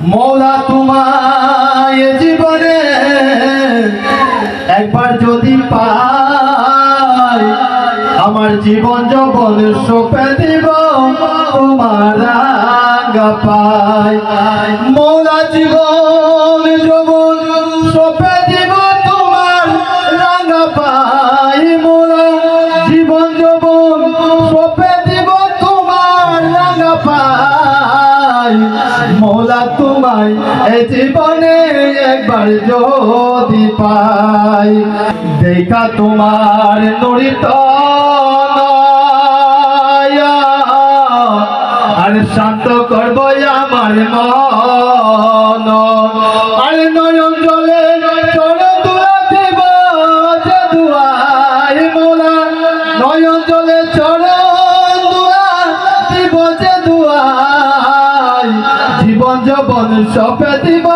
মৌলা তোমায় জীবনে একবার যদি পাই, আমার জীবন যবন সোপে দিব, তোমার রাঙ্গা পাই। মৌলা জীবন যবন সোপে দিব, তোমার রাঙ্গা পাই। মৌলা জীবন যবন সোপে দিব, তোমার রাঙ্গা পাই। মৌলা তোমায়, এ জীবনে একবার যদি পাই। দেখা তোমার নড়িত আর শান্ত করব আমার মন। আর নয়ন জলে জীবন সপে দিব,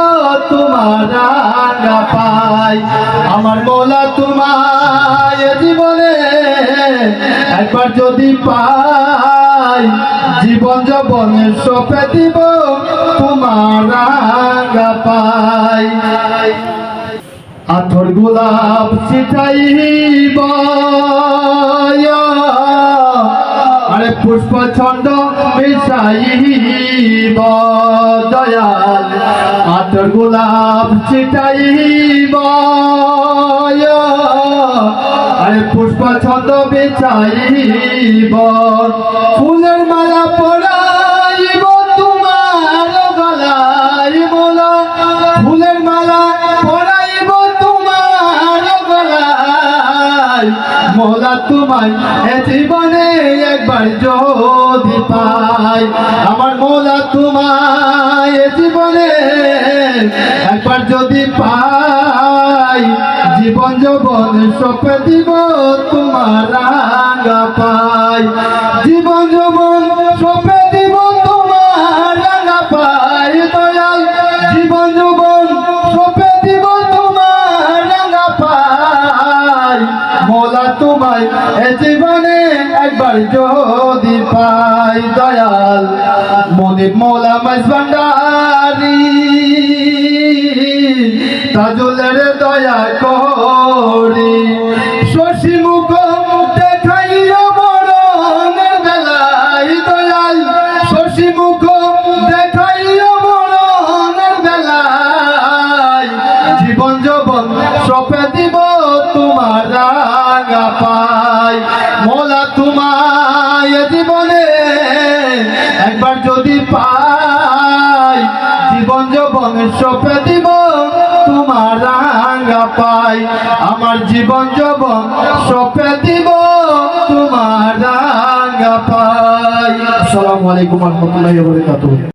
তোমার পাই। আমার মোলা তোমার জীবনে একবার যদি পাই, জীবন যবন সপে দিব, তোমার পাই। আথর গোলাপ ছিটাইব আরে পুষ্প ছন্দ মিশাইব, দয়াল। আথর গোলাপ ছিটাইব, আরে পুষ্প ছন্দ মিশাইব। ফুলের মালা পরাইব জীবনে একবার যদি পাই, আমার মোলা তোমায় এ জীবনে একবার যদি পাই, জীবন যৌবন সপে দিব তোমার রাঙ্গা পাই। জীবন যৌবন সপে তোমায় এ জীবনে একবার যদি পাই দয়াল মনির মোলা মাঝ ভান্ডারি। তাজুলের দয়া করি, শশী মুখ দয়াল, শশী জীবন সপে দিব পাই। মোলা তোমায় জীবনে একবার যদি পাই, জীবন যবন সপে দিব তোমার রাঙা পাই। আমার জীবন যবন সপে দিব তোমার রাঙা পাই। আসসালামু আলাইকুম রহমতুল্লাহি বারাকাতুহু।